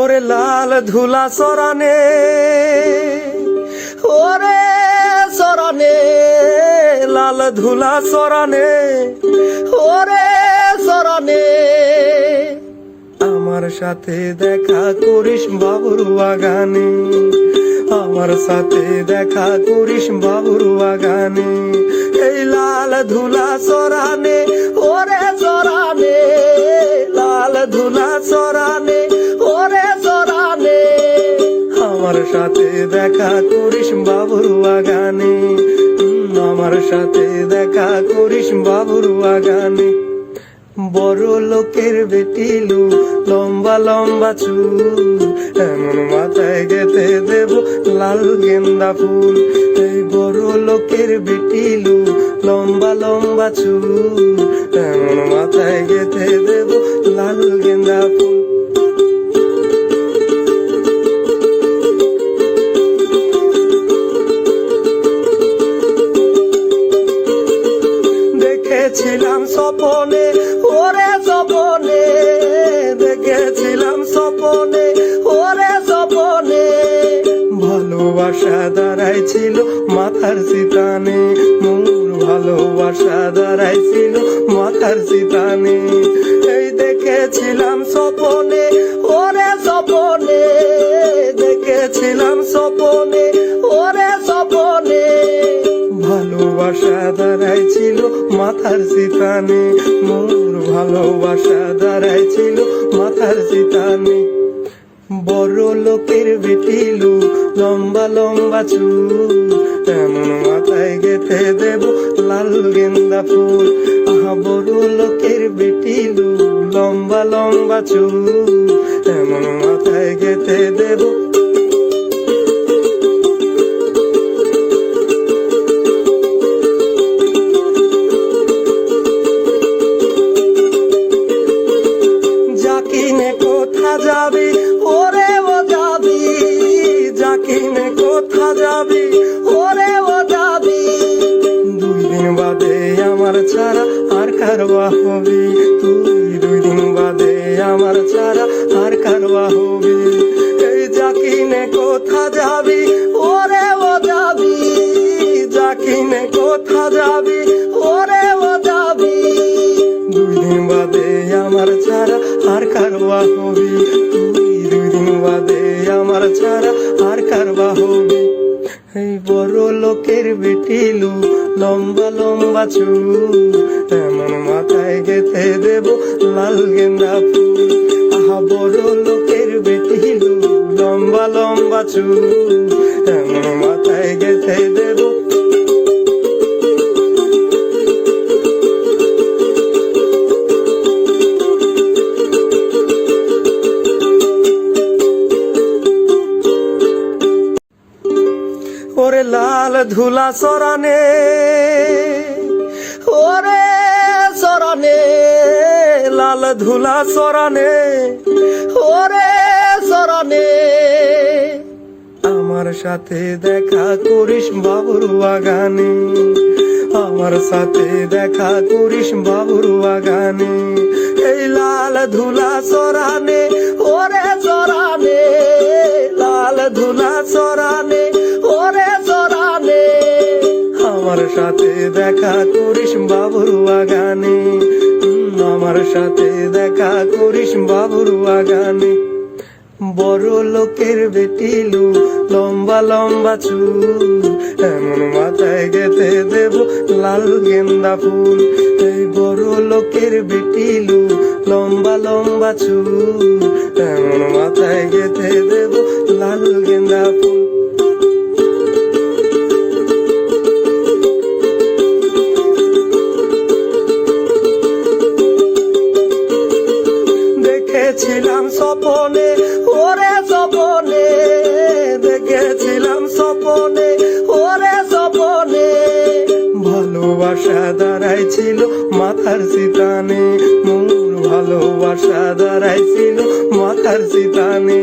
ওরে লাল ধুলা সরানে ওরে সরানে লাল ধুলা সরানে ওরে সরানে আমার সাথে দেখা করিস বাবুর বাগানে। আমার সাথে দেখা করিস বাবুর বাগানে। এই লাল ধুলা সরানে ওরে সাথে দেখা করিস বাবুর বাগানে। আমার সাথে দেখা করিস বাবুর বাগানে। বড় লোকের বেটিলু লম্বা লম্বা চুল এমন মাথায় গেতে দেব লাল গেন্দা ফুল। এই বড় লোকের বেটিলু লম্বা লম্বা চুল এমন মাথায় গেতে দেব লাল গেন্দা ফুল। ওরে স্বপনে দেখেছিলাম স্বপনে। ওরে স্বপনে ভালোবাসা দাঁড়াইছিল মাথার সিতানে। মোর ভালোবাসা দাঁড়াইছিল মাথার সিতানে। এই দেখেছিলাম স্বপনে, ওরে স্বপনে দেখেছিলাম স্বপনে। দাঁড়াইছিল মাথার সিতানে মোর ভালোবাসা দাঁড়াইছিল মাথার সিতানে বড় লোকের বেটিলু লম্বা লম্বা চুল, এমন মাথায় গেথে দেব লাল গেন্দা ফুল। আহা, বড় লোকের বেটিলু লম্বা লম্বা চুল, এমন মাথায় গেথে দেব কোথা যাবি? ওরে ও যাবি যাকিনে কোথা যাবি? ওরে ও যাবি, দুই দিন বাদে আমার ছাড়া আর কারবা হবি। তুই দুই দিন বাদে আমার ছাড়া আর কারবা হবি। এই যাকিনে কোথা যাবি? ওরে ও যাবি যাকিনে কোথা যাবি? কারবা হবি তুই দুই দিন বাদে আমার ছাড়া আর কারবা হবি। এই বড় লোকের বেটিলু লম্বা লম্বা চুল এমন মাথায় গেথে দেব, লাল গেন্দা ফুল। আহা, বড় লোকের বেটিলু লম্বা লম্বা চুল এমন মাথায় গেথে দেব। ওরে লাল ধুলা সরানে ওরে সরানে লাল ধুলা সরানে ওরে সরানে আমার সাথে দেখা করিস বাবুর বাগানে, আমার সাথে দেখা করিস বাবুর বাগানে, এই লাল ধুলা সরানে করিস বাবুর বাগানে। উম, আমার সাথে দেখা করিস বাবুর বাগানে। বড় লোকের বেটিলু লম্বা লম্বা চুল। এমন মাথায় গেতে দেব লাল গেন্দা ফুল। এই বড় লোকের বেটিলু লম্বা লম্বা চুল। এমন মাথায় গেতে দেব লাল গেন্দা ফুল। দেখেছিলাম স্বপনে, ওরে সপনে দেখেছিলাম সপনে ওরে সপনে ভালোবাসা দাঁড়াইছিল মাথার সিতানে মোর ভালোবাসা দাঁড়াইছিল মাথার সিতানে